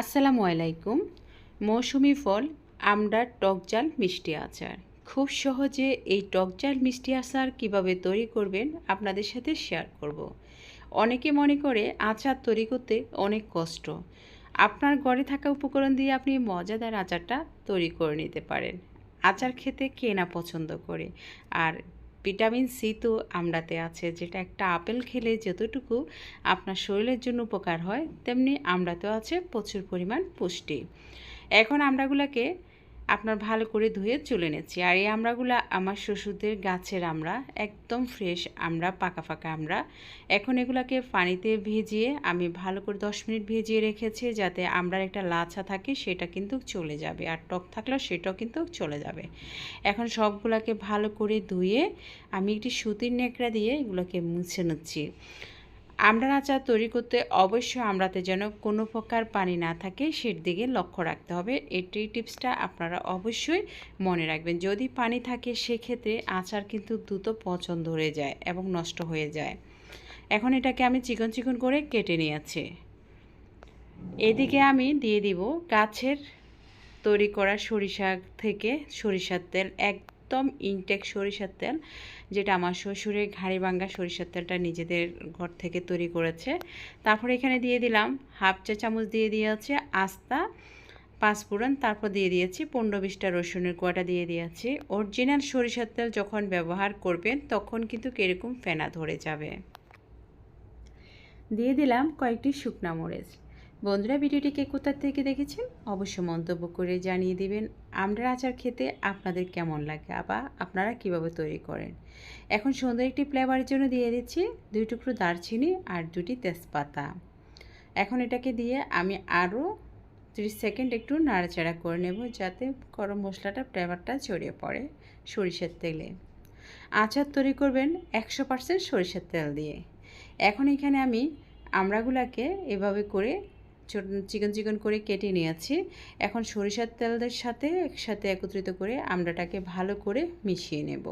আসসালামু আলাইকুম। মৌসুমি ফল আমড়ার টকজাল মিষ্টি আচার। খুব সহজে এই টকজাল মিষ্টি আচার কীভাবে তৈরি করবেন আপনাদের সাথে শেয়ার করব। অনেকে মনে করে আচার তৈরি করতে অনেক কষ্ট। আপনার ঘরে থাকা উপকরণ দিয়ে আপনি মজাদার আচারটা তৈরি করে নিতে পারেন। আচার খেতে কে না পছন্দ করে? আর ভিটামিন সি তো আমড়াতে আছে, যেটা একটা আপেল খেলে যতটুকু আপনার শরীরের জন্য উপকার হয়, তেমনি আমড়াতেও আছে প্রচুর পরিমাণ পুষ্টি। এখন আমড়াগুলোকে আপনার ভালো করে ধুয়ে চলে নেছি আর এই আমড়াগুলো আমার শ্বশুরদের গাছের আমড়া, একদম ফ্রেশ আমরা পাকা পাকা আমরা এখন এগুলাকে পানিতে ভিজিয়ে আমি ভালো করে দশ মিনিট ভিজিয়ে রেখেছি যাতে আমড়ার একটা লাছা থাকে সেটা কিন্তু চলে যাবে আর টক থাকলেও সেটাও কিন্তু চলে যাবে। এখন সবগুলোকে ভালো করে ধুয়ে আমি একটি সুতির নেকড়া দিয়ে এগুলোকে মুছে নিচ্ছি। আমড়ার আচার তৈরি করতে অবশ্যই আমড়াতে যেন কোনো প্রকার পানি না থাকে, সের দিকে লক্ষ্য রাখতে হবে। এটি টিপসটা আপনারা অবশ্যই মনে রাখবেন। যদি পানি থাকে, সেক্ষেত্রে আচার কিন্তু দ্রুত পচন ধরে যায় এবং নষ্ট হয়ে যায়। এখন এটাকে আমি চিকন চিকন করে কেটে নিয়েছি। এদিকে আমি দিয়ে দিব গাছের তৈরি করা সরিষা থেকে সরিষার তেল একদম ইনটেক সরিষার তেল, যেটা আমার শ্বশুরের ঘাড়ি ভাঙ্গা সরিষার তেলটা নিজেদের ঘর থেকে তৈরি করেছে। তারপর এখানে দিয়ে দিলাম হাফ চা চামচ দিয়ে দিয়েছে আস্তা পাঁচফোড়ন তারপর দিয়ে দিয়েছি পনেরো বিশটা রসুনের কোয়াটা দিয়ে দিয়েছি। অরিজিনাল সরিষার তেল যখন ব্যবহার করবেন, তখন কিন্তু কীরকম ফেনা ধরে যাবে। দিয়ে দিলাম কয়েকটি শুকনা মরিচ। বন্ধুরা ভিডিওটিকে কোথা থেকে দেখেছেন? অবশ্য মন্তব্য করে জানিয়ে দিবেন আমরা আচার খেতে আপনাদের কেমন লাগে আবার আপনারা কীভাবে তৈরি করেন? এখন সুন্দর একটি ফ্লেভারের জন্য দিয়ে দিচ্ছি দুই টুকরো দারচিনি আর দুটি তেজপাতা। এখন এটাকে দিয়ে আমি আরও ত্রিশ সেকেন্ড একটু নাড়াচাড়া করে নেব যাতে গরম মশলাটা ফ্লেভারটা ছড়িয়ে পড়ে সরিষার তেলে। আচার তৈরি করবেন একশো পার্সেন্ট সরিষার তেল দিয়ে। এখন এখানে আমি আমড়াগুলাকে এভাবে করে চিকন চিকন করে কেটে নিয়েছি। এখন সরিষার তেলের সাথে একসাথে একত্রিত করে আমড়াটাকে ভালো করে মিশিয়ে নেব।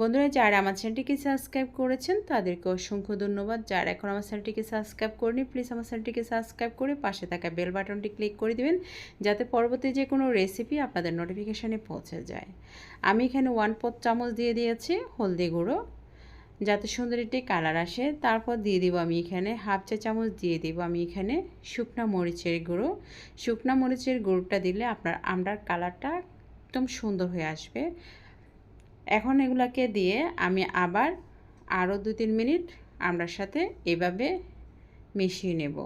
বন্ধুরা, যারা আমার চ্যানেলটিকে সাবস্ক্রাইব করেছেন, তাদেরকে অসংখ্য ধন্যবাদ। যারা এখন আমার চ্যানেলটিকে সাবস্ক্রাইব করেনি প্লিজ আমার চ্যানেলটিকে সাবস্ক্রাইব করে পাশে থাকা বেল বাটনটি ক্লিক করে দিবেন, যাতে পরবর্তী যে কোনো রেসিপি আপনাদের নোটিফিকেশানে পৌঁছে যায়। আমি এখানে ওয়ান পথ চামচ দিয়ে দিয়েছি হলদি গুঁড়ো। যাতে সুন্দর একটি কালার আসে। তারপর দিয়ে দিব আমি এখানে হাফ চা চামচ দিয়ে দিব আমি এখানে শুকনা মরিচের গুঁড়ো। শুকনা মরিচের গুঁড়োটা দিলে আপনার আমড়ার কালারটা একদম সুন্দর হয়ে আসবে। এখন এগুলাকে দিয়ে আমি আবার আরও দু তিন মিনিট আমরার সাথে এভাবে মিশিয়ে নেব।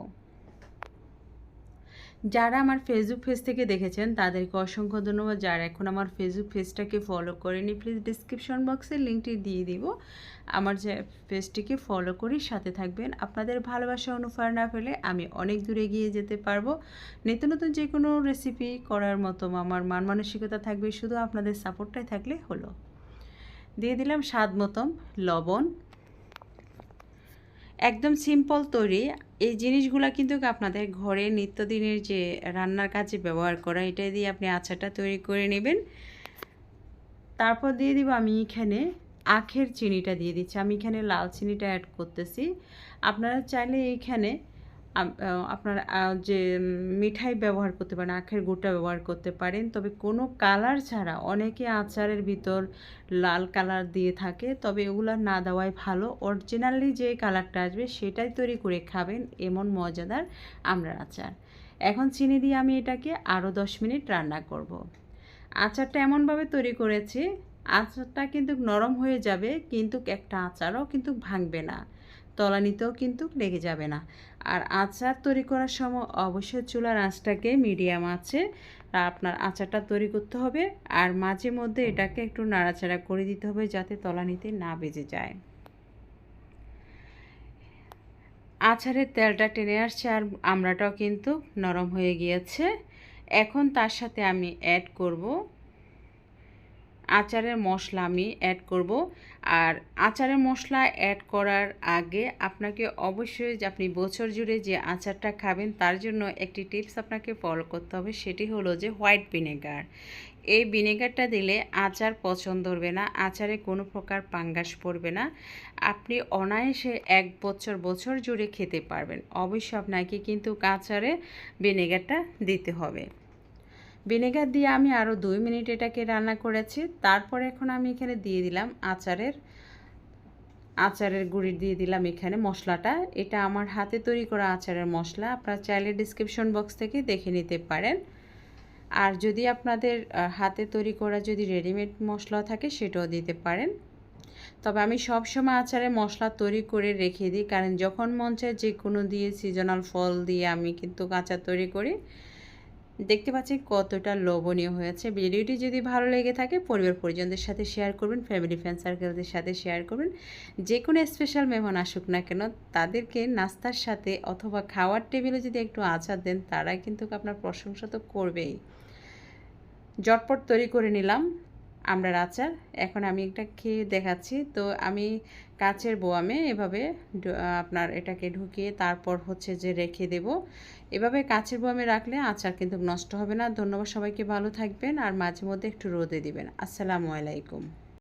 যারা আমার ফেসবুক পেজ থেকে দেখেছেন, তাদেরকে অসংখ্য ধন্যবাদ। যারা এখন আমার ফেসবুক পেজটাকে ফলো করেনি প্লিজ ডিসক্রিপশন বক্সে লিঙ্কটি দিয়ে দিব। আমার যে পেজটিকে ফলো করি, সাথে থাকবেন। আপনাদের ভালোবাসা অনুপ্রেরণা পেলে আমি অনেক দূরে গিয়ে যেতে পারব। নিত্য নতুন যে কোনো রেসিপি করার মতো আমার মান মানসিকতা থাকবে, শুধু আপনাদের সাপোর্টটাই থাকলে হলো। দিয়ে দিলাম স্বাদ মতন লবণ। একদম সিম্পল তৈরি। এই জিনিসগুলো কিন্তু আপনাদের ঘরে নিত্যদিনের যে রান্নার কাজে ব্যবহার করা এটা দিয়ে আপনি আচারটা তৈরি করে নেবেন। তারপর দিয়ে দিব আমি এখানে আখের চিনিটা দিয়ে দিচ্ছি। আমি এখানে লাল চিনিটা অ্যাড করতেছি। আপনারা চাইলে এইখানে আপনার যে মিঠাই ব্যবহার করতে পারেন, আখের গুড়টা ব্যবহার করতে পারেন, তবে কোনো কালার ছাড়া অনেকে আচারের ভিতর লাল কালার দিয়ে থাকে, তবে এগুলো না দেওয়াই ভালো। অরিজিনালি যে কালারটা আসবে সেটাই তৈরি করে খাবেন এমন মজাদার আমরা আচার। এখন চিনি দিয়ে আমি এটাকে আরও দশ মিনিট রান্না করব। আচারটা এমনভাবে তৈরি করেছি, আচারটা কিন্তু নরম হয়ে যাবে, কিন্তু একটা আচারও কিন্তু ভাঙবে না। তলানিতেও কিন্তু লেগে যাবে না। আর আচার তৈরি করার সময় অবশ্যই চুলার আঁচটাকে মিডিয়াম আছে আপনার আচারটা তৈরি করতে হবে। আর মাঝে মধ্যে এটাকে একটু নাড়াচাড়া করে দিতে হবে যাতে তলানিতে না বেজে যায়। আচারের তেলটা টেনে আসছে আর আমড়াটাও কিন্তু নরম হয়ে গিয়েছে। এখন তার সাথে আমি অ্যাড করব আচারের মশলা আমি অ্যাড করব। আর আচারের মশলা অ্যাড করার আগে আপনাকে অবশ্যই আপনি বছর জুড়ে যে আচারটা খাবেন, তার জন্য একটি টিপস আপনাকে ফলো করতে হবে, সেটি হলো যে হোয়াইট ভিনেগার এই ভিনেগারটা দিলে আচার পছন্দ হবে না, আচারে কোনো প্রকার পাঙ্গাস পড়বে না। আপনি অনায়াসে এক বছর বছর জুড়ে খেতে পারবেন। অবশ্য আপনাকে কিন্তু আচারে ভিনেগারটা দিতে হবে। ভিনেগার দিয়ে আমি আরও দুই মিনিট এটাকে রান্না করেছি। তারপর এখন আমি এখানে দিয়ে দিলাম আচারের আচারের গুঁড়ি দিয়ে দিলাম এখানে মশলাটা। এটা আমার হাতে তৈরি করা আচারের মশলা। আপনারা চাইলে ডিসক্রিপশন বক্স থেকে দেখে নিতে পারেন। আর যদি আপনাদের হাতে তৈরি করা যদি রেডিমেড মশলা থাকে সেটাও দিতে পারেন। তবে আমি সব সময় আচারে মশলা তৈরি করে রেখে দিই। কারণ যখন মন চায় যে কোনো দিয়ে সিজনাল ফল দিয়ে আমি কিন্তু আচার তৈরি করি। দেখতে পাচ্ছি কতটা লোভনীয় হয়েছে। ভিডিওটি যদি ভালো লেগে থাকে, পরিবার পরিজনদের সাথে শেয়ার করবেন ফ্যামিলি ফ্রেন্ড সার্কেলদের সাথে শেয়ার করবেন। যে কোনো স্পেশাল মেহমান আসুক না কেন, তাদেরকে নাস্তার সাথে অথবা খাওয়ার টেবিলে যদি একটু আচার দেন, তারা কিন্তু আপনার প্রশংসা তো করবেই। জটপট তৈরি করে নিলাম আমরা আচার। এখন আমি একটা খেয়ে দেখাচ্ছি। তো আমি কাচের বোয়ামে এভাবে আপনার এটাকে ঢুকিয়ে তারপর হচ্ছে যে রেখে দেব। এভাবে কাচের বোয়ামে রাখলে আচার কিন্তু নষ্ট হবে না। ধন্যবাদ সবাইকে, ভালো থাকবেন। আর মাঝে মধ্যে একটু রোদে দিবেন। আসসালামু আলাইকুম।